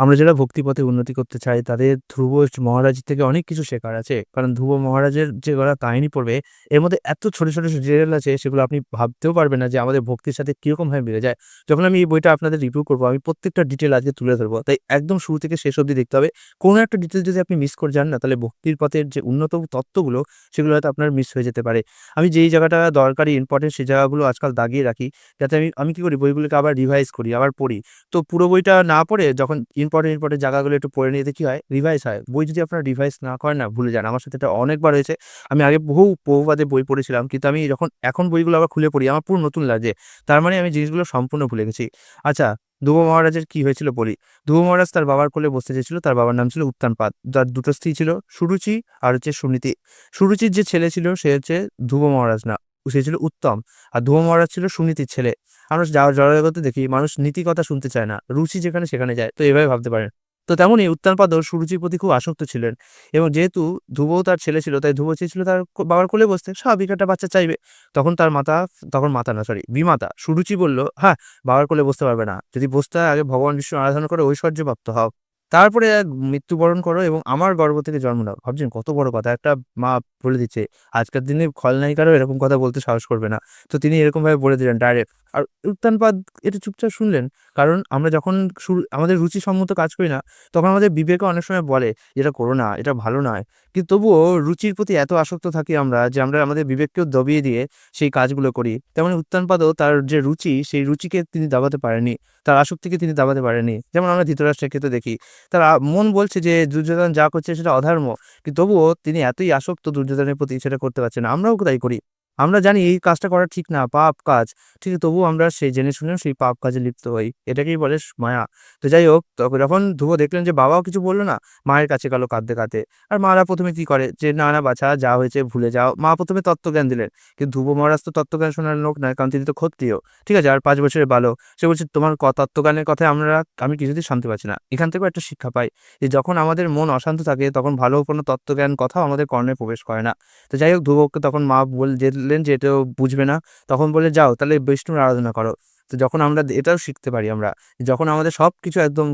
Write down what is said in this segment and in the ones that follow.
আমরা যারা ভক্তিপথে উন্নতি করতে চাই, তাদের ধ্রুব মহারাজ থেকে অনেক কিছু শেখার আছে। কারণ ধ্রুব মহারাজের যে ওরা কাহিনী পড়বে, এর মধ্যে এত ছোট ছোট ডিটেল আছে, সেগুলো আপনি ভাবতেও পারবেন না যে আমাদের ভক্তির সাথে কীরকমভাবে মিলে যায়। যখন আমি এই বইটা আপনাদের রিভিউ করব, আমি প্রত্যেকটা ডিটেল আজকে তুলে ধরবো। তাই একদম শুরু থেকে শেষ অবধি দেখতে হবে। কোনো একটা ডিটেল যদি আপনি মিস করে যান না, তাহলে ভক্তির পথের যে উন্নত তত্ত্বগুলো, সেগুলো হয়তো আপনার মিস হয়ে যেতে পারে। আমি যেই জায়গাটা দরকারি ইম্পর্টেন্ট সেই জায়গাগুলো আজকাল দাগিয়ে রাখি। যাতে আমি আমি কী করি? বইগুলোকে আবার রিভাইজ করি, আবার পড়ি। তো পুরো বইটা না পড়ে, যখন ইম্পর্টেন্ট ইম্পর্টেন্ট জায়গাগুলো একটু পড়ে নিতে কি হয় রিভাইস হয়। বই যদি আপনারা রিভাইস না করেন না, ভুলে যান। আমার সাথে এটা অনেকবার হয়েছে। আমি আগে বহু বহুবাদে বই পড়েছিলাম, কিন্তু আমি যখন, এখন বইগুলো আবার খুলে পড়ি, আমার পুরো নতুন লাগে। তার মানে আমি জিনিসগুলো সম্পূর্ণ ভুলে গেছি। আচ্ছা ধ্রুব মহারাজের কি হয়েছিল বলি? ধ্রুব মহারাজ তার বাবার কোলে বসতে চেয়েছিল, তার বাবার নাম ছিল উত্তানপাদ যার দুটো স্ত্রী ছিল সুরুচি আর হচ্ছে সুনীতি। সুরুচির যে ছেলে ছিল, সে হচ্ছে ধ্রুব মহারাজ না। সে ছিল উত্তম। আর ধ্রুব মহারাজ ছিল সুনীতির ছেলে। আমরা জড়জগতে দেখি মানুষ নীতি কথা শুনতে চায় না। রুচি যেখানে সেখানে যায়। তো এভাবে ভাবতে পারেন। তো তেমনই উত্তানপাদও সুরুচির প্রতি খুব আসক্ত ছিলেন। এবং যেহেতু ধ্রুবও তার ছেলে ছিল, তাই ধ্রুব চেয়েছিল তার বাবার কোলে বসতে। স্বাভাবিক একটা বাচ্চা চাইবে। তখন তার মাতা, তখন মাতা না সরি বিমাতা সুরুচি বলল হ্যাঁ বাবার কোলে বসতে পারবে না। যদি বসতে আগে ভগবান বিষ্ণু আরাধনা করে ঐশ্বর্য প্রাপ্ত হও। তারপরে মৃত্যুবরণ করো এবং আমার গর্ব থেকে জন্ম নাও। ভাবছেন কত বড় কথা। একটা মা বলে দিচ্ছে, আজকের দিনে খলনায়িকারও এরকম কথা বলতে সাহস করবে না। তো তিনি এরকমভাবে বলে দিলেন ডাইরেক্ট আর উত্তানপাদ এটা চুপচাপ শুনলেন। কারণ আমরা যখন শুরু, আমাদের রুচিসম্মত কাজ করি না, তখন আমাদের বিবেকে অনেক সময় বলে, এটা করো না, এটা ভালো নয়। কিন্তু তবুও রুচির প্রতি এত আসক্ত থাকি আমরা যে আমরা আমাদের বিবেককেও দবিয়ে দিয়ে সেই কাজগুলো করি। তেমন উত্তানপাদও তার যে রুচি, সেই রুচিকে তিনি দাবাতে পারেনি তার আসক্তিকে তিনি দাবাতে পারেনি যেমন আমরা ধৃতরাষ্ট্রের ক্ষেত্রে দেখি তার মন বলছে যে দুর্যোধন যা করছে সেটা অধর্ম। কিন্তু তবুও তিনি এতই আসক্ত দুর্যোধনের প্রতি সেটা করতে পারছেন না। আমরাও তাই করি। আমরা জানি এই কাজটা করা ঠিক না, পাপ কাজ। ঠিক তবুও আমরা সেই জেনে শুনেও সেই পাপ কাজে লিপ্ত হই। এটাকেই বলে মায়া। তো যাই হোক যখন ধ্রুব দেখলেন যে বাবাও কিছু বলল না, মায়ের কাছে গেল কাঁদতে কাঁদতে। আর মারা প্রথমে কি করে? যে না না, বাছা, যা হয়েছে ভুলে যাও। মা প্রথমে তত্ত্বজ্ঞান দিলেন। কিন্তু ধ্রুব মহারাজ তো তত্ত্বজ্ঞান শোনার লোক নয়, কারণ তিনি তো ক্ষত্রিয়। ঠিক আছে, আর পাঁচ বছরের বালক। সে বলছে, তোমার তত্ত্বজ্ঞানের কথায় আমরা, আমি কিছুতেই শান্তি পাচ্ছি না। এখান থেকেও একটা শিক্ষা পাই যে যখন আমাদের মন অশান্ত থাকে, তখন ভালো কোনো তত্ত্বজ্ঞান কথাও আমাদের কর্ণে প্রবেশ করে না। তো যাই হোক ধ্রুবককে তখন মা বল দিলেন যে, এটাও বুঝবে না। তখন বলে, যাও, তাহলে বিষ্ণুর আরাধনা করো। তো যখন আমরা এটাও শিখতে পারি আমরা। যখন আমাদের সব কিছু একদম,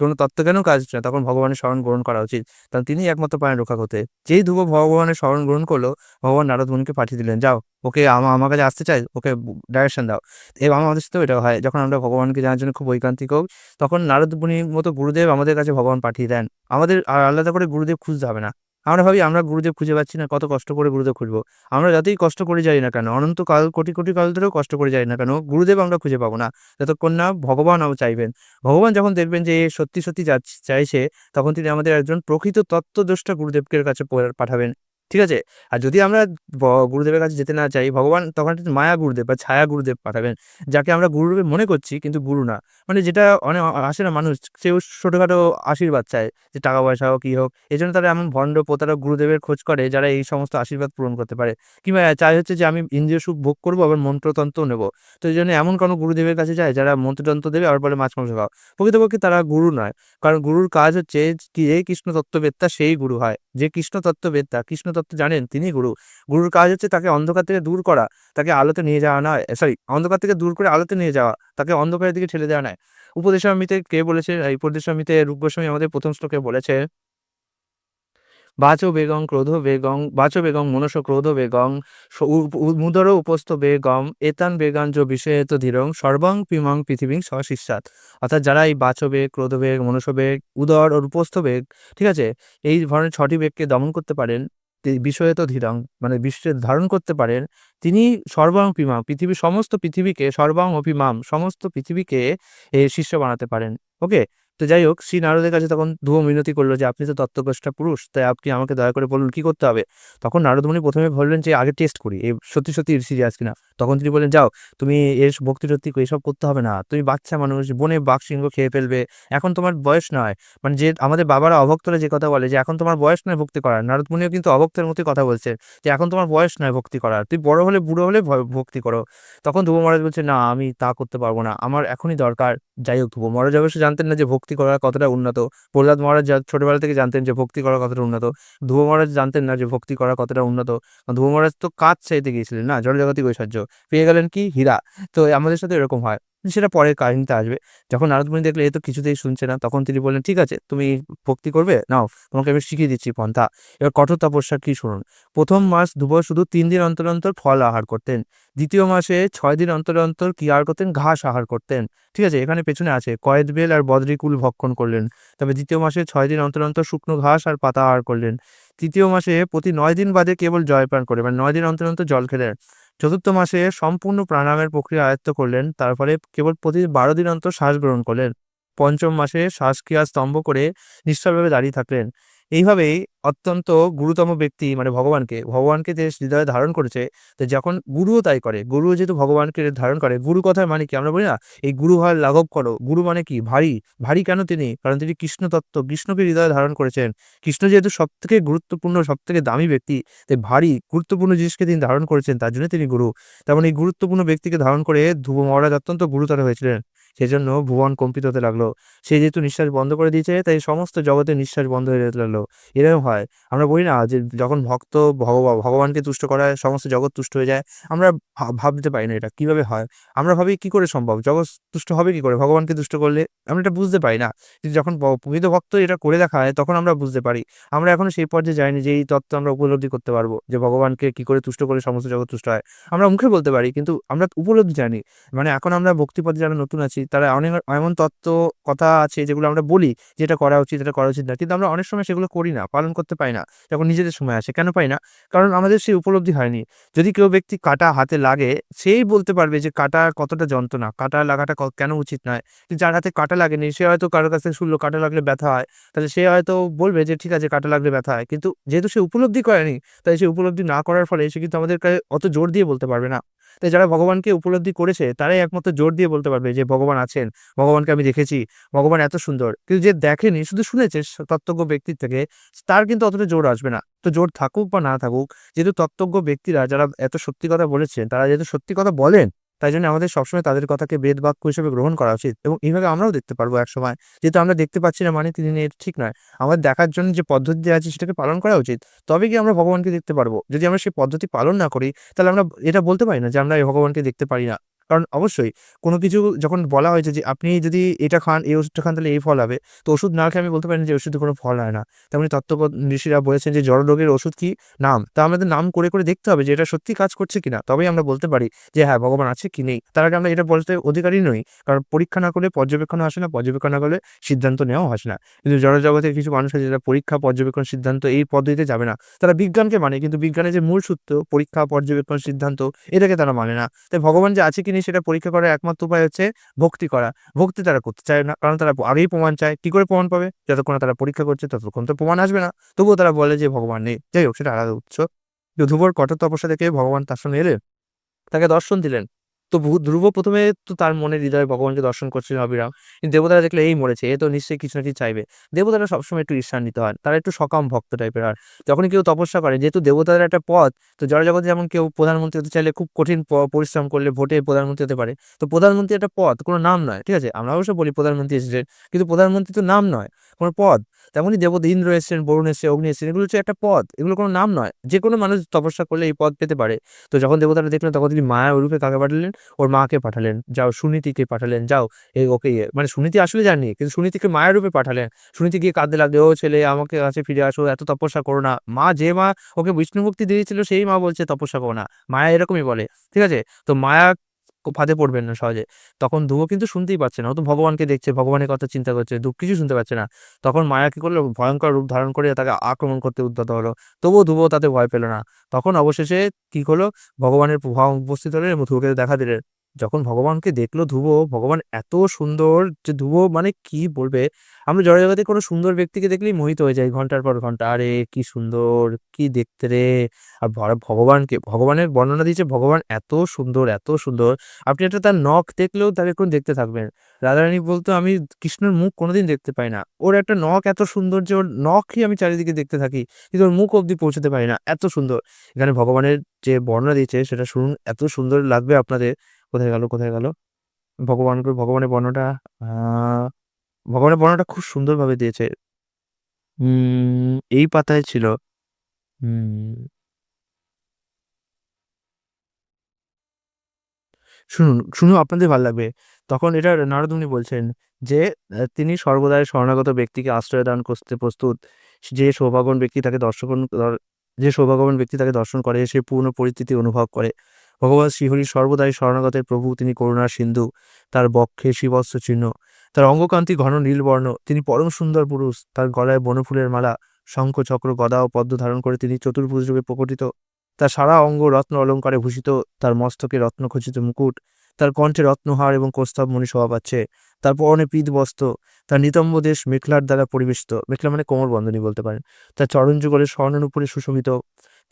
কোনো তত্ত্বজ্ঞানও কাজ না, তখন ভগবানের স্মরণ গ্রহণ করা উচিত। কারণ তিনি একমাত্র পারেন রক্ষা করতে। যেই ধ্রুব ভগবানের স্মরণ গ্রহণ করল, ভগবান নারদ মুনিকে পাঠিয়ে দিলেন, যাও, ওকে আমা, আমার কাছে আসতে চাই, ওকে ডাইরেকশন দাও। এবং আমাদের সাথেও এটা হয়। যখন আমরা ভগবানকে জানার জন্য খুব ঐকান্তিক হোক তখন নারদ মুনির মতো গুরুদেব আমাদের কাছে ভগবান পাঠিয়ে দেন। আমাদের আর আলাদা করে গুরুদেব খুঁজতে হবে না। আমরা ভাবি, আমরা গুরুদেব খুঁজে পাচ্ছি না, কত কষ্ট করে গুরুদেব খুঁজবো। আমরা যতই কষ্ট করে যাই না কেন অনন্তকাল কোটি কোটি কাল ধরেও কষ্ট করে যাই না কেন, গুরুদেব আমরা খুঁজে পাবো না। যতক্ষণ না ভগবান আবার চাইবেন। ভগবান যখন দেখবেন যে সত্যি সত্যি চাইছে, তখন তিনি আমাদের একজন প্রকৃত তত্ত্বদ্রষ্টা গুরুদেবকে কাছে পাঠাবেন। ঠিক আছে? আর যদি আমরা গুরুদেবের কাছে যেতে না চাই, ভগবান তখন মায়া গুরুদেব বা ছায়া গুরুদেব পাঠাবেন, যাকে আমরা গুরুদেব মনে করছি কিন্তু গুরু না। মানে যেটা অনেক আসে না মানুষ, সেও ছোটোখাটো আশীর্বাদ চায় যে টাকা পয়সা হোক, কী হোক। এই জন্য তারা এমন ভণ্ড প্রতারক গুরুদেবের খোঁজ করে, যারা এই সমস্ত আশীর্বাদ পূরণ করতে পারে। কিংবা চাই হচ্ছে যে আমি ইন্দ্রিয় সুখ ভোগ করব, আবার মন্ত্রতন্ত্র নেব। তো এই জন্য এমন কোনো গুরুদেবের কাছে যায় যারা মন্ত্রতন্ত্র দেবে আর বলে মাছ, মাংস খাও। প্রকৃতপক্ষে তারা গুরু নয়। কারণ গুরুর কাজ হচ্ছে যে কৃষ্ণ তত্ত্ববেত্তা সেই গুরু হয়। যে কৃষ্ণ তত্ত্ববেত্তা কৃষ্ণ জানেন তিনি গুরু। গুরুর কাজ হচ্ছে তাকে অন্ধকার থেকে দূর করা, তাকে আলোতে নিয়ে যাওয়া নয় সরি, অন্ধকার থেকে দূর করে আলোতে নিয়ে যাওয়া, তাকে অন্ধকারের দিকে ঠেলে দেওয়া নয়। উপদেশামিতে কে বলেছে? এই উপদেশামিতে রূপ গোস্বামী আমাদের প্রথম শ্লোকে বলেছে, বাচো বেগং ক্রোধ বেগং, বাচো বেগং মনস ক্রোধ বেগং মুদর উপস্থ বেগম, এতান বেগাঞ্জ বিষয়েত ধীরং, সর্বং পিমং পৃথিবীং সশিষ্যাত অর্থাৎ যারা এই বাচো বেগ, ক্রোধ বেগ, মনস বেগ, উদর ও উপস্থ বেগ, ঠিক আছে, এই ধরনের ছটি বেগকে দমন করতে পারেন বিষয়ত ধীরং মানে বিশ্বের ধারণ করতে পারেন, তিনি সর্বাং পিমাম পৃথিবীর সমস্ত পৃথিবীকে সর্বাং অপিমাম সমস্ত পৃথিবীকে শিষ্য বানাতে পারেন। ওকে? তো যাই হোক শ্রী নারদের কাছে তখন ধুয়ো মিনতি করল যে, আপনি তো তত্ত্বগ্রষ্টা পুরুষ, তাই আপনি আমাকে দয়া করে বলুন কি করতে হবে? তখন নারদমণি প্রথমে বললেন যে, আগে টেস্ট করি। এই সত্যি সত্যি সিরিয়াস কিনা, তখন তিনি বললেন, যাও, তুমি এর ভক্তি টক্তি এসব করতে হবে না। তুমি বাচ্চা মানুষ, বনে বাঘ সিংহ খেয়ে ফেলবে। এখন তোমার বয়স নয়। মানে যে আমাদের বাবারা অভক্তরা যে কথা বলে যে, এখন তোমার বয়স নয় ভক্তি করার। নারদমণিও কিন্তু অভক্তের মতোই কথা বলছে যে, এখন তোমার বয়স নয় ভক্তি করার। তুই বড় হলে বুড়ো হলে ভক্তি করো। তখন ধ্রুব মহারাজ বলছে, না, আমি তা করতে পারব না। আমার এখনই দরকার। যাই হোক ধ্রুব মহারাজ অবশ্য জানতেন না যে ভক্তি করা কতটা উন্নত? প্রহ্লাদ মহারাজ ছোটবেলা থেকে জানতেন যে ভক্তি করা কতটা উন্নত, ধ্রুব মহারাজ জানতেন না যে ভক্তি করা কতটা উন্নত। ধ্রুব মহারাজ তো কাজ চাইতে গিয়েছিলেন না? জনজাগতিক ঐশ্বর্য। পেয়ে গেলেন কি? হীরা। তো আমাদের সাথে এরকম হয়। সেটা পরের কাহিনীতে আসবে। যখন নারদ মুনি দেখলেন এ তো কিছুতেই শুনছে না, তখন তিনি বললেন, "ঠিক আছে, তুমি ভক্তি করবে? নাও, তোমাকে আমি শিখিয়ে দিচ্ছি পন্থা। এবার কঠোর তপস্যা কি শুনুন।" প্রথম মাস ধ্রুব শুধু তিন দিন অন্তর, অন্তর ফল আহার করতেন। দ্বিতীয় মাসে ছয় দিন অন্তর, অন্তর কি আহার করতেন? ঘাস আহার করতেন। ঠিক আছে? এখানে পেছনে আছে, কয়েদ বেল আর বদরিকুল ভক্ষণ করলেন। তবে দ্বিতীয় মাসে ছয় দিন অন্তর, অন্তর শুকনো ঘাস আর পাতা আহার করলেন। তৃতীয় মাসে প্রতি নয় দিন বাদে কেবল জলপান করে মানে নয় দিন অন্তর, অন্তর জল খেলেন। চতুর্থ মাসে সম্পূর্ণ প্রাণায়ামের প্রক্রিয়া আয়ত্ত করলেন। তার ফলে কেবল প্রতি ১২ দিন অন্তর শ্বাস গ্রহণ করলেন। পঞ্চম মাসে শ্বাসক্রিয়া স্তম্ভ করে নিশ্চলভাবে দাঁড়িয়ে থাকলেন। এইভাবেই অত্যন্ত গুরুতম ব্যক্তি মানে ভগবানকে, ভগবানকে যে হৃদয়ে ধারণ করেছে, তো যখন গুরুও তাই করে। গুরুও যেহেতু ভগবানকে ধারণ করে, গুরু কথার মানে কি? আমরা বলি না, এই গুরু হয় লাঘব করো। গুরু মানে কি? ভারী। ভারী কেন তিনি? কারণ তিনি কৃষ্ণ তত্ত্ব, কৃষ্ণকে হৃদয়ে ধারণ করেছেন। কৃষ্ণ যেহেতু সবথেকে গুরুত্বপূর্ণ, সবথেকে দামি ব্যক্তি, তাই ভারী গুরুত্বপূর্ণ জিনিসকে তিনি ধারণ করেছেন, তার জন্য তিনি গুরু। তেমন এই গুরুত্বপূর্ণ ব্যক্তিকে ধারণ করে ধ্রুব মহারাজ অত্যন্ত গুরুতর হয়েছিলেন। সেজন্য ভুবন কম্পিত হতে লাগল। সে যেহেতু নিঃশ্বাস বন্ধ করে দিয়েছে, তাই সমস্ত জগতে নিঃশ্বাস বন্ধ হয়ে যেতে লাগল। এরকম হয়। আমরা বলি না যে যখন ভক্ত ভগবা ভগবানকে তুষ্ট করায় সমস্ত জগৎ তুষ্ট হয়ে যায়। আমরা ভাবতে পারি না এটা কীভাবে হয়? আমরা ভাবি কি করে সম্ভব? জগৎ তুষ্ট হবে কি করে? ভগবানকে তুষ্ট করলে? আমরা এটা বুঝতে পারি না। যখন প্রকৃত ভক্ত এটা করে দেখায় তখন আমরা বুঝতে পারি। আমরা এখনও সেই পর্যায়ে যাইনি যে এই তত্ত্ব আমরা উপলব্ধি করতে পারব যে ভগবানকে কি করে তুষ্ট করলে সমস্ত জগৎ তুষ্ট হয়। আমরা মুখে বলতে পারি কিন্তু আমরা উপলব্ধি জানি। মানে এখন আমরা ভক্তিপথে যারা নতুন আছি তারা অনেক এমন তত্ত্ব কথা আছে যেগুলো আমরা বলি যে এটা করা উচিত, এটা করা উচিত না। কিন্তু আমরা অনেক সময় সেগুলো করি না, পালন করতে পারি না। যখন নিজেদের সময় আসে। কেন পাই না? কারণ আমাদের সেই উপলব্ধি হয়নি। যদি কেউ ব্যক্তি কাঁটা হাতে লাগে, সেই বলতে পারবে যে কাঁটা কতটা যন্ত্রণা, কাটা লাগাটা কেন উচিত নয়। যার হাতে কাঁটা লাগেনি সে হয়তো কারও কাছ শুনলো কাঁটা লাগলে ব্যথা হয়। তাহলে সে হয়তো বলবে যে ঠিক আছে কাঁটা লাগলে ব্যথা হয়। কিন্তু যেহেতু সে উপলব্ধি করেনি, তাই সে উপলব্ধি না করার ফলে সে কিন্তু আমাদেরকে অত জোর দিয়ে বলতে পারবে না। তাই যারা ভগবানকে উপলব্ধি করেছে তারাই একমাত্র জোর দিয়ে বলতে পারবে যে ভগবান আছেন, ভগবানকে আমি দেখেছি, ভগবান এত সুন্দর। কিন্তু যে দেখেনি শুধু শুনেছে তত্ত্বজ্ঞ ব্যক্তির থেকে, তার কিন্তু অতটা জোর আসবে না। তো জোর থাকুক বা না থাকুক, যেহেতু তত্ত্বজ্ঞ ব্যক্তিরা যারা এত সত্যি কথা বলেছেন, তারা যেহেতু সত্যি কথা বলেন, তাই জন্য আমাদের সবসময় তাদের কথাকে বেদ বাক্য হিসেবে গ্রহণ করা উচিত এবং এইভাবে আমরাও দেখতে পারব একসময়। যেহেতু আমরা দেখতে পাচ্ছি না মানে তিনি এটা ঠিক নয়। আমাদের দেখার জন্য যে পদ্ধতি দেওয়া আছে সেটাকে পালন করা উচিত। তবে কি আমরা ভগবানকে দেখতে পারব। যদি আমরা সেই পদ্ধতি পালন না করি, তাহলে আমরা এটা বলতে পারি না যে আমরা এই ভগবানকে দেখতে পারি না। কারণ অবশ্যই কোনো কিছু যখন বলা হয়েছে যে আপনি যদি এটা খান, এই ওষুধটা খান তাহলে এই ফল হবে। তো ওষুধ না খেয়ে আমি বলতে পারি না যে ওষুধে কোনো ফল হয় না। তেমনি তত্ত্বপ ঋষিরা বলেছেন যে জড়রোগের ওষুধ কি? নাম। তা আমাদের নাম করে, করে দেখতে হবে যে এটা সত্যি কাজ করছে কিনা। তবেই আমরা বলতে পারি যে হ্যাঁ, ভগবান আছে কি নেই। তার আগে আমরা এটা বলতে অধিকারী নই। কারণ পরীক্ষা না করলে পর্যবেক্ষণ আসে না, পর্যবেক্ষণ না করলে সিদ্ধান্ত নেওয়াও আসে না। কিন্তু জড়জগতের কিছু মানুষ আছে যারা পরীক্ষা, পর্যবেক্ষণ, সিদ্ধান্ত এই পদ্ধতিতে যাবে না। তারা বিজ্ঞানকে মানে কিন্তু বিজ্ঞানের যে মূল সূত্র পরীক্ষা, পর্যবেক্ষণ, সিদ্ধান্ত এটাকে তারা মানে না। তাই ভগবান যে আছে কি নেই সেটা পরীক্ষা করার একমাত্র উপায় হচ্ছে ভক্তি করা। ভক্তি তারা করতে চায় না। কারণ তারা আগেই প্রমাণ চায়। কি করে প্রমাণ পাবে? যতক্ষণ তারা পরীক্ষা করছে, ততক্ষণ তো প্রমাণ আসবে না। তবুও তারা বলে যে, ভগবান নেই। যাই হোক, সেটা আলাদা উৎস। ধ্রুবর কঠোর তপস্যা দেখে ভগবান তার সঙ্গে এলে তাকে দর্শন দিলেন। তো ধ্রুব প্রথমে তো তার মনের হৃদয়ে ভগবানকে দর্শন করছিলেন অবিরাম। কিন্তু দেবতারা দেখলে এই মরেছে। এ তো নিশ্চয়ই কিছু না কিছু চাইবে। দেবতারা সবসময় একটু ঈর্ষান্বিত হয় তারা একটু সকাম ভক্ত টাইপের হয়। যখন কেউ তপস্যা করে যেহেতু দেবতাদের একটা পথ, তো জড়জগতে যেমন কেউ প্রধানমন্ত্রী হতে চাইলে খুব কঠিন পরিশ্রম করলে ভোটে প্রধানমন্ত্রী হতে পারে। তো প্রধানমন্ত্রী একটা পদ, কোনো নাম নয়। ঠিক আছে? আমরা অবশ্য বলি প্রধানমন্ত্রী এসেছেন। কিন্তু প্রধানমন্ত্রী তো নাম নয়, কোনো পদ। তেমনি দেবতা ইন্দ্র এসেছেন, বরুণ এসছে, অগ্নি এসছেন। এগুলো হচ্ছে একটা পদ। এগুলো কোনো নাম নয়। যেকোনো মানুষ তপস্যা করলে এই পদ পেতে পারে। তো যখন দেবতারা দেখলেন তখন তিনি মায়ার রূপে কাকে পাঠালেন? ওর মাকে পাঠালেন। যাও সুনীতিকে পাঠালেন। যাও এ ওকে ইয়ে মানে সুনীতি আসলে যাননি। কিন্তু সুনীতিকে মায়ের রূপে পাঠালেন। সুনীতি গিয়ে কাঁদতে লাগল, "ও ছেলে আমাকে কাছে ফিরে আসো। এত তপস্যা করো না।" মা যে মা ওকে বিষ্ণু ভক্তি দিয়েছিল সেই মা বলছে তপস্যা করো না। মায়া এরকমই বলে। ঠিক আছে? তো মায়া ফাঁদে পড়বেন না সহজে। তখন ধ্রুব কিন্তু শুনতেই পাচ্ছে না। ও তো ভগবানকে দেখছে, ভগবানের কথা চিন্তা করছে। ধ্রুব কিছু শুনতে পাচ্ছে না। তখন মায়া কি করল? ভয়ঙ্কর রূপ ধারণ করে তাকে আক্রমণ করতে উদ্যত হলো। তবুও ধ্রুব তাতে ভয় পেল না। তখন অবশেষে কি হলো? ভগবানের প্রভাব উপস্থিত হলেন এবং ধ্রুবকে দেখা দিলেন। যখন ভগবানকে দেখল ধ্রুব, ভগবান এত সুন্দর যে ধ্রুব মানে কি বলবে? আমরা জড়জগতে কোনো সুন্দর ব্যক্তিকে দেখলেই মোহিত হয়ে যাই ঘণ্টার পর ঘণ্টা। আরে কি সুন্দর! কি দেখতে রে! আর ভগবানকে ভগবানের বর্ণনা দিয়েছে ভগবান এত সুন্দর, এত সুন্দর। আপনি একটা তার নখ দেখলেও তাকে দেখতে থাকবেন। রাধারানী বলতো, "আমি কৃষ্ণের মুখ কোনোদিন দেখতে পাই না। ওর একটা নখ এত সুন্দর যে ওর নখই আমি চারিদিকে দেখতে থাকি। কিন্তু ওর মুখ অব্দি পৌঁছতে পারি না। এত সুন্দর।" এখানে ভগবানের যে বর্ণনা দিয়েছে সেটা শুনুন। এত সুন্দর লাগবে আপনাদের। কোথায় গেল, কোথায় গেল? ভগবানকে ভগবানের বর্ণনাটা আ ভগবানের বর্ণনাটা খুব সুন্দরভাবে দিয়েছে। এই পাতায় ছিল। শুনুন শুনুন, আপনাদের ভালো লাগবে। তখন এটা নারদমুনি বলছেন যে, তিনি সর্বদাই শরণাগত ব্যক্তিকে আশ্রয় দান করতে প্রস্তুত। যে সৌভাগ্যবান ব্যক্তি তাকে দর্শকন দর যে সৌভাগ্যবান ব্যক্তি তাকে দর্শন করে সে পূর্ণ পরিস্থিতি অনুভব করে। ভগবান শ্রীহরি সর্বদাই শরণাগতের প্রভু, তিনি করুণার সিন্ধু। তার বক্ষে শিবস্ত্র চিহ্ন। তার অঙ্গকান্তি ঘন নীলবর্ণ। তিনি পরম সুন্দর পুরুষ। তার গলায় বনফুলের মালা, শঙ্খ, চক্র, গদা ও পদ্ম ধারণ করে তিনি চতুর্ভুজ রূপে প্রকটিত। তার সারা অঙ্গ রত্ন অলঙ্কারে ভূষিত। তার মস্তকে রত্নখচিত মুকুট। তার কণ্ঠে রত্নহার এবং কৌস্তভ মণি শোভা পাচ্ছে। তার পরনে পীতবস্ত্র। তার নিতম্ব দেশ মেখলার দ্বারা পরিবেষ্টিত। মেখলা মানে কোমর বন্ধনী বলতে পারেন। তার চরণ চরণযুগলে স্বর্ণের উপরে সুশোভিত।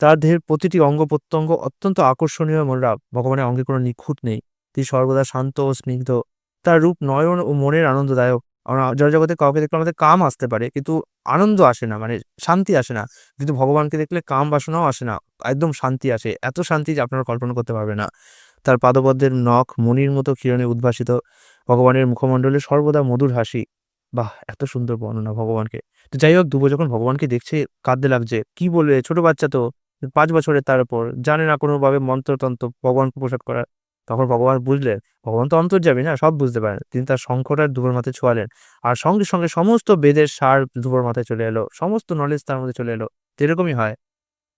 তার দেহের প্রতিটি অঙ্গ-প্রত্যঙ্গ অত্যন্ত আকর্ষণীয় মনোরম। ভগবানের অঙ্গে কোনো নিখুঁত নেই। তিনি সর্বদা শান্ত ও স্নিগ্ধ। তার রূপ নয়ন ও মনের আনন্দদায়ক। আমরা জড়জগতে কাউকে দেখলে আমাদের কাম আসতে পারে, কিন্তু আনন্দ আসে না মানে শান্তি আসে না। কিন্তু ভগবানকে দেখলে কাম বাসনাও আসে না। একদম শান্তি আসে। এত শান্তি যে আপনারা কল্পনা করতে পারবে না। তার পাদপদ্মের নখ মনির মতো কিরণে উদ্ভাসিত। ভগবানের মুখমণ্ডলে সর্বদা মধুর হাসি। বাহ! এত সুন্দর বর্ণনা ভগবানকে। তো যাই হোক ধ্রুব যখন ভগবানকে দেখছে কাঁদতে লাগছে। কি বলবে? ছোট বাচ্চা তো। পাঁচ বছরের তার উপর। জানে না কোনোভাবে মন্ত্রতন্ত্র ভগবানকে প্রসাদ করার। তখন ভগবান বুঝলেন, ভগবান তো অন্তর্যামী না সব বুঝতে পারেন। তিনি তার শঙ্খটা ধ্রুবের মাথায় ছোঁয়ালেন। আর সঙ্গে, সঙ্গে সমস্ত বেদের সার ধ্রুবর মাথায় চলে এলো। সমস্ত নলেজ তার মধ্যে চলে এলো। তো এরকমই হয়।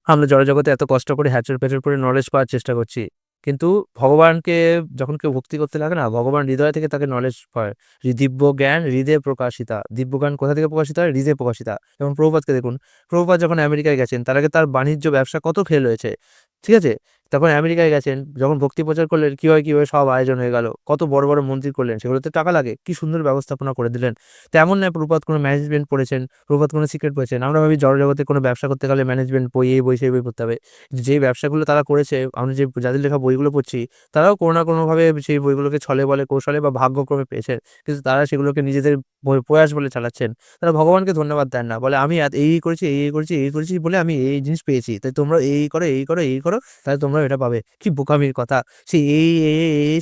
আমরা জড়জগতে এত কষ্ট করে হ্যাচর-প্যাচর করে নলেজ পাওয়ার চেষ্টা করছি। কিন্তু ভগবানকে যখন কেউ ভক্তি করতে লাগে না, ভগবান হৃদয় থেকে তাকে নলেজ হয় দিব্য জ্ঞান হৃদয়ে প্রকাশিতা। দিব্য জ্ঞান কোথা থেকে প্রকাশিত হয়? হৃদয়ে প্রকাশিতা। যেমন প্রভুপাতকে দেখুন। প্রভুপাত যখন আমেরিকায় গেছেন তার আগে তার বাণিজ্য ব্যবসা কত ফেল হয়েছে। ঠিক আছে? তখন আমেরিকায় গেছেন, যখন ভক্তি প্রচার করলেন কীভাবে কীভাবে সব আয়োজন হয়ে গেল। কত বড়, বড় মন্দির করলেন। সেগুলোতে টাকা লাগে। কি সুন্দর ব্যবস্থাপনা করে দিলেন। তেমন নয় প্রভুপাদ কোনো ম্যানেজমেন্ট পড়েছেন, প্রভুপাদ কোনো সিক্রেট পড়েছেন। আমরা ভাবি জড়জগতে কোনো ব্যবসা করতে গেলে ম্যানেজমেন্ট বই, এই বই, সেই বই পড়তে হবে। যেই ব্যবসাগুলো তারা করেছে, আমরা যে যাদের লেখা বইগুলো পড়ছি, তারাও কোনো না কোনোভাবে সেই বইগুলোকে ছলে বলে কৌশলে বা ভাগ্যক্রমে পেয়েছেন। কিন্তু তারা সেগুলোকে নিজেদের প্রয়াস বলে চালাচ্ছেন। তারা ভগবানকে ধন্যবাদ দেন না। বলে আমি এই, করেছি, এই, করেছি, এই করেছি বলে আমি এই জিনিস পেয়েছি। তাই তোমরা এই, করো, এই করো, এই করো, তাহলে তোমরাও এটা পাবে। কি বোকামির কথা। সে এই,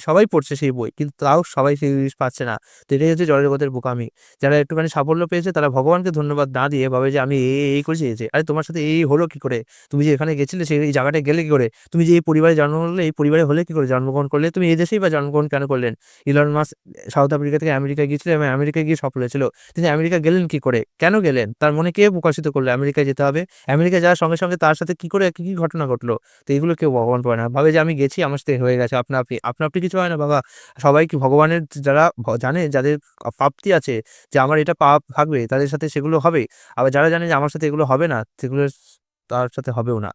সবাই পড়ছে সেই বই। কিন্তু তাও সবাই সেই জিনিস পাচ্ছে না। তো এটাই হচ্ছে জড়জগতের বোকামি। যারা একটুখানি সাফল্য পেয়েছে তারা ভগবানকে ধন্যবাদ না দিয়ে ভাবে যে আমি এই, এই, করেছি, যে আরে তোমার সাথে এই, হলো কি করে? তুমি যে এখানে গেছিলে সেই এই জায়গাটায় গেলে কি করে? তুমি যে এই পরিবারে জন্মগ্রহণ করলে, এই পরিবারে হলে কি করে জন্মগ্রহণ করলে? তুমি এই দেশেই বা জন্মগ্রহণ কেন করলেন? ইলন মাস সাউথ আফ্রিকা থেকে আমেরিকায় গিয়েছিলেন এবং আমেরিকায় গিয়ে সফল হয়েছিল। তিনি আমেরিকা গেলেন কি করে? কেন গেলেন? তার মনে কে প্রকাশিত করল আমেরিকায় যেতে হবে? আমেরিকায় যাওয়ার সঙ্গে, সঙ্গে তার সাথে কি করে কি, কি ঘটনা ঘটলো? তো এগুলো কেউ ভগবান পড়ে না। ভাবে যে আমি গেছি আমার সাথে হয়ে গেছে আপনা আপনি। আপনা আপনি কিছু হয় না বাবা। সবাই কি ভগবানের যারা জানে যাদের প্রাপ্তি আছে যে আমার এটা পাপ থাকবে তাদের সাথে সেগুলো হবে। আবার যারা জানে যে আমার সাথে এগুলো হবে না, সেগুলো তার সাথে হবেও না।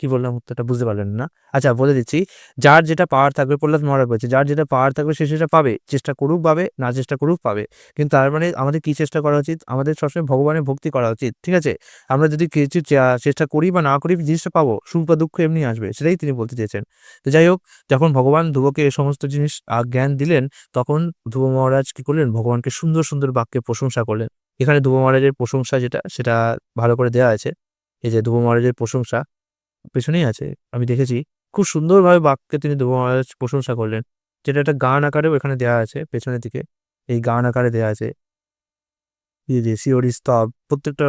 কি বললাম উত্তরটা বুঝতে পারলেন না? আচ্ছা বলে দিচ্ছি। যার যেটা পাওয়ার থাকবে প্রহ্লাদ মহারাজ বলেছে, যার যেটা পাওয়ার থাকবে সে সেটা পাবে। চেষ্টা করুক পাবে, না চেষ্টা করুক পাবে। কিন্তু তার মানে আমাদের কি চেষ্টা করা উচিত? আমাদের সবসময় ভগবানের ভক্তি করা উচিত। ঠিক আছে? আমরা যদি কিছু চেষ্টা করি বা না করি জিনিসটা পাবো। সুখ বা দুঃখ এমনি আসবে। সেটাই তিনি বলতে চেয়েছেন। তো যাই হোক যখন ভগবান ধ্রুবকে এ সমস্ত জিনিস জ্ঞান দিলেন তখন ধ্রুব মহারাজ কি করলেন? ভগবানকে সুন্দর, সুন্দর বাক্যে প্রশংসা করলেন। এখানে ধ্রুব মহারাজের প্রশংসা যেটা সেটা ভালো করে দেওয়া আছে। এই যে ধ্রুব মহারাজের প্রশংসা পেছনেই আছে। আমি দেখেছি। খুব সুন্দরভাবে বাক্যে তিনি ধ্রুব মহারাজ প্রশংসা করলেন। যেটা একটা গান আকারেও এখানে দেয়া আছে, পেছনের দিকে। এই গান আকারে দেয়া আছে। শিহরি স্তব, প্রত্যেকটা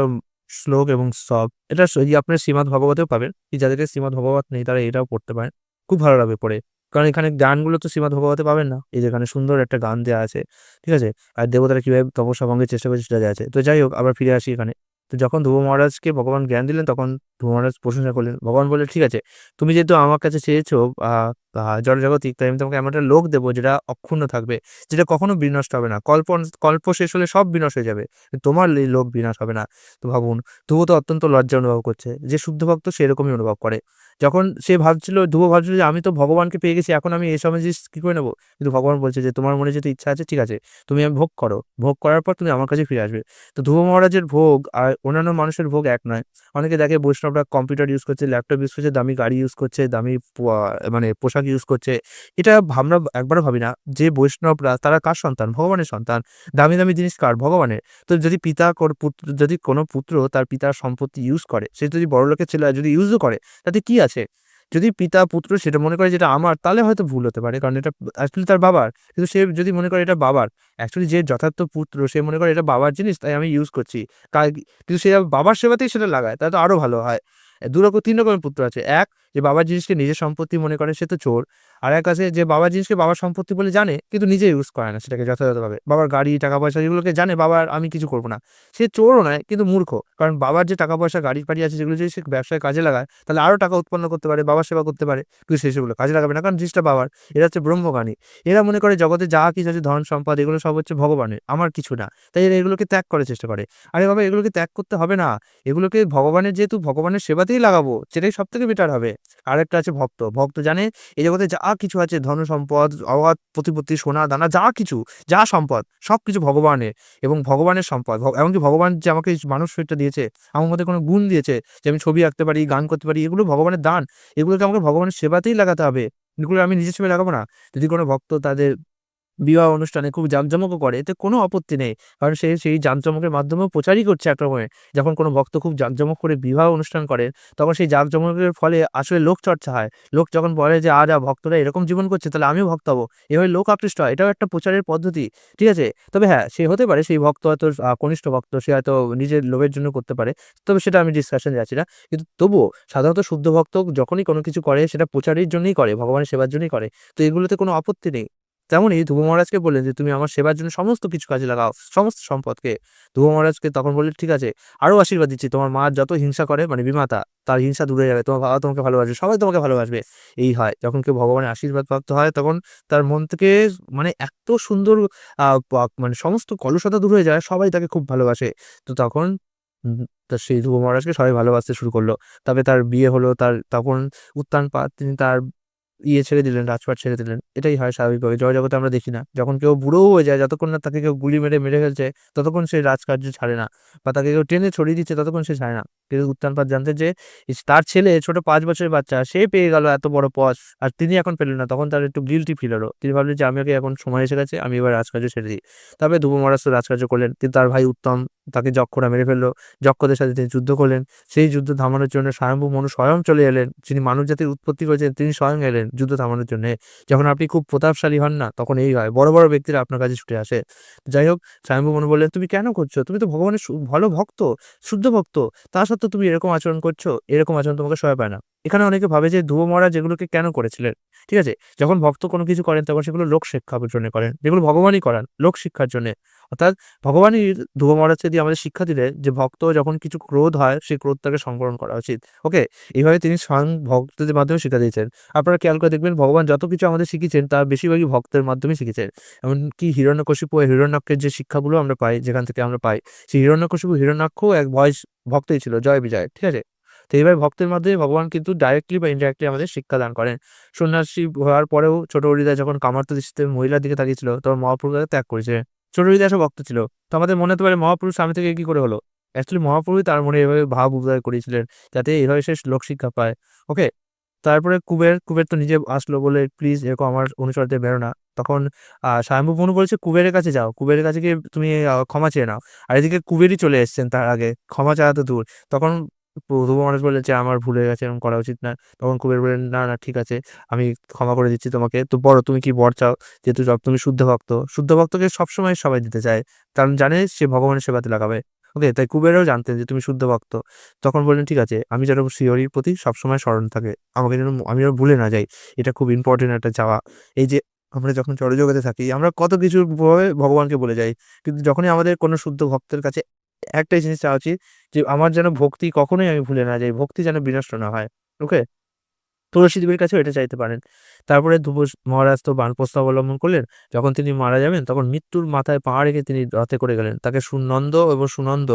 শ্লোক এবং স্তব এটা এই আপনার শ্রীমদ্ ভগবতেও পাবেন। এই যাদের শ্রীমদ্ ভগবত নেই, তারা এটাও পড়তে পারেন। খুব ভালো লাগবে পড়ে। কারণ এখানে গানগুলো তো শ্রীমদ্ ভগবতে পাবেন না। এই যে এখানে সুন্দর একটা গান দেয়া আছে। ঠিক আছে? আর দেবতারা কীভাবে তপস্যা ভঙ্গের চেষ্টা করেছে সেটা দেওয়া আছে। তো যাই হোক, আবার ফিরে আসি এখানে। তো যখন ধ্রুব মহারাজকে ভগবান জ্ঞান দিলেন তখন ধ্রুব মহারাজ প্রশংসা করলেন। ভগবান বললেন, "ঠিক আছে, তুমি যেহেতু আমার কাছে চেয়েছো জড়জাগতিক তাই আমি তোমাকে এমন একটা লোক দেবো যেটা অক্ষুণ্ণ থাকবে। যেটা কখনো বিনষ্ট হবে না। কল্প কল্প শেষ হলে সব বিনাশ হয়ে যাবে। তোমার এই লোক বিনাশ হবে না।" তো ভাবুন ধ্রুব তো অত্যন্ত লজ্জা অনুভব করছে। যে শুদ্ধ ভক্ত সে এরকমই অনুভব করে। যখন সে ভাবছিল ধ্রুব ভাবছিল যে আমি তো ভগবানকে পেয়ে গেছি এখন আমি এই সময় জিনিস কী করে নেব? কিন্তু ভগবান বলছে যে তোমার মনে যেতে ইচ্ছা আছে ঠিক আছে। তুমি আমি ভোগ করো। ভোগ করার পর তুমি আমার কাছে ফিরে আসবে। তো ধ্রুব মহারাজের ভোগ আর অন্যান্য মানুষের ভোগ এক নয়। অনেকে দেখে বৈষ্ণবরা কম্পিউটার ইউজ করছে, ল্যাপটপ ইউজ করছে, দামি গাড়ি ইউজ করছে, দামি মানে পোশাক ইউজ করছে। এটা আমরা একবারও ভাবি না যে বৈষ্ণবরা তারা কার সন্তান? ভগবানের সন্তান। দামি, দামি জিনিস কার? ভগবানের। তো যদি পিতা পুত্র যদি কোনো পুত্র তার পিতার সম্পত্তি ইউজ করে, সে যদি বড়লোকের ছেলে যদি ইউজও করে তাতে কি আছে? যদি পিতা পুত্র সেটা মনে করে যেটা আমার তাহলে হয়তো ভুল হতে পারে। কারণ এটা অ্যাকচুয়ালি তার বাবার। কিন্তু সে যদি মনে করে এটা বাবার, অ্যাকচুয়ালি যে যথার্থ পুত্র সে মনে করে এটা বাবার জিনিস তাই আমি ইউজ করছি। কিন্তু সে বাবার সেবাতেই সেটা লাগায় তাহলে তো আরও ভালো হয়। দু রকম তিন রকমের পুত্র আছে। এক যে বাবার জিনিসকে নিজের সম্পত্তি মনে করে সে তো চোর। আর এক আছে যে বাবার জিনিসকে বাবার সম্পত্তি বলে জানে, কিন্তু নিজে ইউজ করে না সেটাকে যথাযথভাবে। বাবার গাড়ি টাকা পয়সা যেগুলোকে জানে বাবার আমি কিছু করব না। সে চোরও নয়, কিন্তু মূর্খ। কারণ বাবার যে টাকা পয়সা গাড়ি ফাড়ি আছে যেগুলো যদি সে ব্যবসায় কাজে লাগায়, তাহলে আরও টাকা উৎপন্ন করতে পারে, বাবার সেবা করতে পারে, কিন্তু সে সেগুলো কাজে লাগাবে না। কারণ জিনিসটা বাবার, এরা হচ্ছে ব্রহ্মজ্ঞানী। এরা মনে করে জগতে যা কিছু আছে, ধন, সম্পদ, এগুলো সব হচ্ছে ভগবানের, আমার কিছু না। তাই এরা এগুলোকে ত্যাগ করার চেষ্টা করে। আরে বাবা, এগুলোকে ত্যাগ করতে হবে না। এগুলোকে ভগবানের, যেহেতু ভগবানের সেবাতেই লাগাবো, সেটাই সব থেকে বেটার হবে। আরেকটা আছে ভক্ত। ভক্ত জানে এই জগতে যা কিছু আছে, ধন সম্পদ, অবাধ প্রতিপত্তি, সোনা, দানা, যা কিছু, যা সম্পদ, সব কিছু ভগবানের এবং ভগবানের সম্পদ। এমনকি ভগবান যে আমাকে মানুষ শরীরটা দিয়েছে, আমার মধ্যে কোনো গুণ দিয়েছে, যে আমি ছবি আঁকতে পারি, গান করতে পারি, এগুলো ভগবানের দান। এগুলোকে আমাকে ভগবানের সেবাতেই লাগাতে হবে। এগুলো আমি নিজের সেবা লাগাবো না। যদি কোনো ভক্ত তাদের বিবাহ অনুষ্ঠানে খুব জাঁকজমকও করে, এতে কোনো আপত্তি নেই। কারণ সে সেই জাঁকজমকের মাধ্যমেও প্রচারই করছে এক রকমের যখন কোনো ভক্ত খুব জাঁকজমক করে বিবাহ অনুষ্ঠান করে, তখন সেই জাঁকজমকের ফলে আসলে লোক চর্চা হয়। লোক যখন বলে যে আজ ভক্তরা এরকম জীবন করছে, তাহলে আমিও ভক্ত হব। এভাবে লোক আকৃষ্ট হয়। এটাও একটা প্রচারের পদ্ধতি, ঠিক আছে? তবে হ্যাঁ সে হতে পারে, সেই ভক্ত হয়তো কনিষ্ঠ ভক্ত, সে হয়তো নিজের লোভের জন্য করতে পারে। তবে সেটা আমি ডিসকাশন যাচ্ছি না। কিন্তু তবুও সাধারণত শুদ্ধ ভক্ত যখনই কোনো কিছু করে, সেটা প্রচারের জন্যই করে, ভগবানের সেবার জন্যই করে। তো এগুলোতে কোনো আপত্তি নেই। তেমনই ধ্রুব মহারাজকে বললেন যে, তুমি আমার সেবার জন্য সমস্ত কিছু কাজে লাগাও, সমস্ত সম্পদকে। ধ্রুব মহারাজকে তখন বললেন, ঠিক আছে আরও আশীর্বাদ দিচ্ছি। তোমার মা যত হিংসা করে মানে বিমাতা, তার হিংসা দূরে যাবে। তোমার বাবা তোমাকে ভালোবাসবে, সবাই তোমাকে ভালোবাসবে। এই হয়। যখন কেউ ভগবানের আশীর্বাদ প্রাপ্ত হয়, তখন তার মন থেকে মানে এত সুন্দর মানে সমস্ত কলুষতা দূর হয়ে যায়, সবাই তাকে খুব ভালোবাসে। তো তখন সেই ধ্রুব মহারাজকে সবাই ভালোবাসতে শুরু করল। তবে তার বিয়ে হলো, তার তখন উত্তানপাত তিনি তার ইয়ে ছেড়ে দিলেন, রাজপাট ছেড়ে দিলেন, এটাই হয় স্বাভাবিকভাবে। জয় জগতে আমরা দেখি না। যখন কেউ বুড়োও হয়ে যায়, যতক্ষণ না তাকে কেউ গুলি মেরে মেরে ফেলছে, ততক্ষণ সে রাজকার্য ছাড়ে না বা তাকে কেউ টেনে ছড়িয়ে দিচ্ছে, ততক্ষণ সে ছাড়ে না। কিন্তু উত্তানপাত জানতে যে তার ছেলে, ছোট পাঁচ বছরের বাচ্চা, সে পেয়ে গেল এত বড় পথ আর তিনি এখন পেলেন না। তখন তার একটু গিলটি ফিল হলো। তিনি ভাবলেন যে আমি ওকে এখন সময় এসে গেছে? আমি এবার রাজকার্য ছেড়ে দিই। তবে ধ্রুব মহারাজ রাজকার্য করলেন। কিন্তু তার ভাই উত্তম তাকে যক্ষরা মেরে ফেলল। যক্ষদের সাথে তিনি যুদ্ধ করলেন। সেই যুদ্ধ থামানোর জন্য স্বয়ম্ভু মনু স্বয়ং চলে এলেন। যিনি মানব জাতির উৎপত্তি করেছেন, তিনি স্বয়ং এলেন। যুদ্ধ থামানোর জন্য। যখন আপনি খুব প্রতাপশালী হন না, তখন এই হয়। বড় বড় ব্যক্তিরা আপনার কাছে ছুটে আসে। যাই হোক স্বয়ম্ভু মনে বললেন, তুমি কেন করছ? তুমি তো ভগবানের ভালো ভক্ত, শুদ্ধ ভক্ত। তা সত্ত্বেও তুমি এরকম আচরণ করছ? এরকম আচরণ তোমাকে সহায় পায় না। এখানে অনেকে ভাবে যে ধ্রুব মহারাজ যেগুলোকে কেন করেছিলেন? ঠিক আছে? যখন ভক্ত কোনো কিছু করেন, তখন সেগুলো লোক শিক্ষার জন্য করেন। যেগুলো ভগবানই করান, লোক শিক্ষার জন্য। অর্থাৎ ভগবানই ধ্রুব মহারাজকে দিয়ে আমাদের শিক্ষা দিলে যে ভক্ত যখন কিছু ক্রোধ হয়, সেই ক্রোধটাকে সংবরণ করা উচিত। ওকে? এইভাবে তিনি স্বয়ং ভক্তদের মাধ্যমে শিক্ষা দিয়েছেন। আপনারা খেয়াল করে দেখবেন ভগবান যত কিছু আমাদের শিখিয়েছেন তা বেশিরভাগই ভক্তের মাধ্যমে শিখেছেন এমনকি হিরণ্যকশিপু হিরণ্যাক্ষের যে শিক্ষাগুলো আমরা পাই, যেখান থেকে আমরা পাই, সেই হিরণ্যকশিপু হিরণ্যাক্ষ এক ভয়েস ভক্তই ছিল, জয় বিজয়, ঠিক আছে? তো এইভাবে ভক্তের মাধ্যমে ভগবান কিন্তু ডাইরেক্টলি বা ইনডাইরেক্টলি আমাদের শিক্ষা দান করেন। সন্ন্যাসী হওয়ার পরেও ছোট হরিদা যখন কামার্ত দৃষ্টিতে মহিলার দিকে তাকিয়েছিল, তখন মহাপুরুষ তাকে ত্যাগ করেছে। ছোট হরিদা সব ভক্ত ছিল। তো আমাদের মনে হতে পারে মহাপুরুষ স্বামী থেকে কি করে হলো? অ্যাকচুয়ালি মহাপুরুষ তার মনে এভাবে ভাব উদয় করেছিলেন যাতে এইভাবে সে লোক শিক্ষা পায়। ওকে তারপরে কুবের কুবের তো নিজে আসলো বলে প্লিজ এরকম আমার অনুসরতে বেরো না। তখন স্বয়ম্ভু মনু বলেছে, কুবেরের কাছে যাও। কুবেরের কাছে গিয়ে তুমি ক্ষমা চেয়ে নাও। আর এদিকে কুবেরই চলে এসেছেন তার আগে। ক্ষমা চাওয়া তো দূর। তখন ধ্রুব মানুষ বলে যে, আমার ভুল গেছে, এরকম করা উচিত না। তখন কুবের বললেন না না, ঠিক আছে, আমি ক্ষমা করে দিচ্ছি তোমাকে। তো বড় তুমি কি বর চাও যেহেতু সব, তুমি শুদ্ধ ভক্ত? শুদ্ধ ভক্তকে সবসময় সবাই দিতে চায়। কারণ জানে সে ভগবানের সেবাতে লাগাবে। ওকে, তাই কুবেরও জানতেন যে, তুমি শুদ্ধ ভক্ত। তখন বললেন, ঠিক আছে, আমি যেন শিহরির প্রতি সবসময় স্মরণ থাকে। আমাকে যেন আমি যেন ভুলে না যাই। এটা খুব ইম্পর্টেন্ট একটা চাওয়া। এই যে, আমরা যখন জড়জগতে থাকি, আমরা কত কিছু ভাবে ভগবানকে বলে যাই। কিন্তু যখনই আমাদের কোনো শুদ্ধ ভক্তের কাছে একটাই জিনিস চাওয়া উচিত যে, আমার যেন ভক্তি কখনোই আমি ভুলে না যাই, ভক্তি যেন বিনষ্ট না হয় ওকে তুলসী দেবীর কাছেও এটা চাইতে পারেন। তারপরে ধ্রুব মহারাজ তো বানপ্রস্থ অবলম্বন করলেন, যখন তিনি মারা যাবেন তখন মৃত্যুর মাথায় পা রেখে তিনি রথে করে গেলেন। তাকে সুনন্দ এবং সুনন্দ,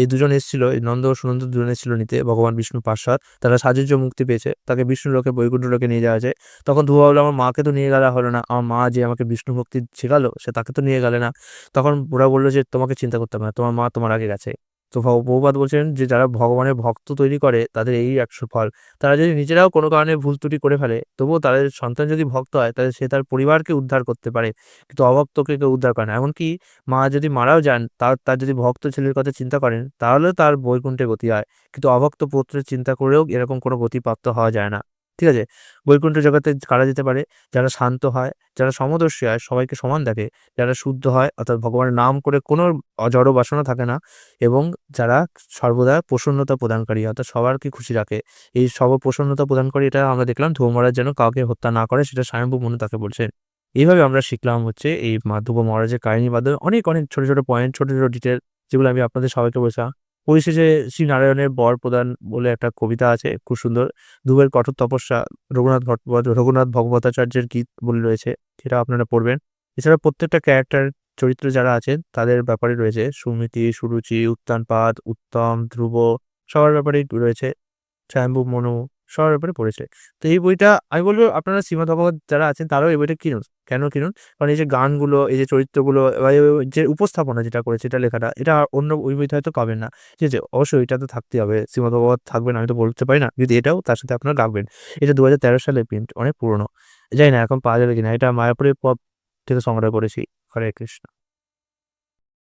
এই দুজন এসেছিল, এই নন্দ ও সুনন্দ দুজন এসেছিল নিতে, ভগবান বিষ্ণু পার্শ্বদ। তারা সাজুজ্য মুক্তি পেয়েছে, তাকে বিষ্ণু লোকে, বৈকুণ্ঠ লোকে নিয়ে যাওয়া যায়। তখন ধ্রুব ভাবলো আমার মাকে তো নিয়ে গেলা হলো না, আমার মা যে আমাকে বিষ্ণু ভক্তি শেখালো, সে তাকে তো নিয়ে গেলে না। তখন ওরা বলল যে, তোমাকে চিন্তা করতে হবে না, তোমার মা তোমার আগে গেছে। তো বহুপাদ বলছেন যে যারা ভগবানের ভক্ত তৈরি করে তাদের এই একশো ফল তারা যদি নিজেরাও কোনো কারণে ভুল ত্রুটি করে ফেলে, তবুও তাদের সন্তান যদি ভক্ত হয়, তাহলে সে তার পরিবারকে উদ্ধার করতে পারে, কিন্তু অভক্তকে কেউ উদ্ধার করে না। এমনকি মা যদি মারাও যান, তার তার যদি ভক্ত ছেলের কথা চিন্তা করেন, তাহলে তার বৈকুণ্ঠে গতি হয়, কিন্তু অভক্ত পুত্রের চিন্তা করেও এরকম কোনো গতি প্রাপ্ত হওয়া যায় না। ঠিক আছে? বৈকুণ্ঠ জগতে কারা যেতে পারে? যারা শান্ত হয়, যারা সমদর্শী হয়, সবাইকে সমান দেখে। যারা শুদ্ধ হয়, অর্থাৎ ভগবানের নাম করে কোনো অজড় বাসনা থাকে না এবং যারা সর্বদা প্রসন্নতা প্রদানকারী, অর্থাৎ সবারকে খুশি রাখে। এই সব প্রসন্নতা প্রদানকারী, এটা আমরা দেখলাম ধ্রুব মহারাজ যেন কাউকে হত্যা না করে, সেটা স্বয়ম্ভু মনু তাকে বলছেন এইভাবে আমরা শিখলাম হচ্ছে এই মা ধ্রুব মহারাজের কাহিনী মাধ্যমে অনেক অনেক ছোট ছোট পয়েন্ট ছোট ছোট ডিটেল যেগুলো আমি আপনাদের সবাইকে বলছিলাম। পরিশেষে শ্রী নারায়ণের বর প্রদান বলে একটা কবিতা আছে, খুব সুন্দর। দুবের কঠোর তপস্যা, রঘুনাথ রঘুনাথ ভগবতাচার্যের গীত বলে রয়েছে, সেটা আপনারা পড়বেন। এছাড়া প্রত্যেকটা ক্যারেক্টার চরিত্র যারা আছেন, তাদের ব্যাপারে রয়েছে, সুমিতি, সুরুচি উত্তানপাত উত্তম, ধ্রুব, সবার ব্যাপারেই রয়েছে। স্বয়ম্ভু মনু সবার ব্যাপারে পড়েছে। তো এই বইটা আমি বলব আপনারা শ্রীমদ ভগবত যারা আছেন তারাও এই বইটা কিনুন। কেন কিনুন? কারণ এই যে গানগুলো, এই যে চরিত্রগুলো যে উপস্থাপনা যেটা করেছে এটা লেখাটা, এটা অন্য ওই বইতে হয়তো পাবেন না। ঠিক আছে অবশ্যই এটা তো থাকতে হবে। শ্রীমদ ভগবত থাকবেন, আমি তো বলতে পারি না। যদি এটাও তার সাথে আপনারা রাখবেন। এটা দু হাজার তেরো সালের প্রিন্ট অনেক পুরনো। জানি না এখন পাওয়া যাবে কিনা। এটা মায়াপুরের পপ থেকে সংগ্রহ করেছি। হরে কৃষ্ণ।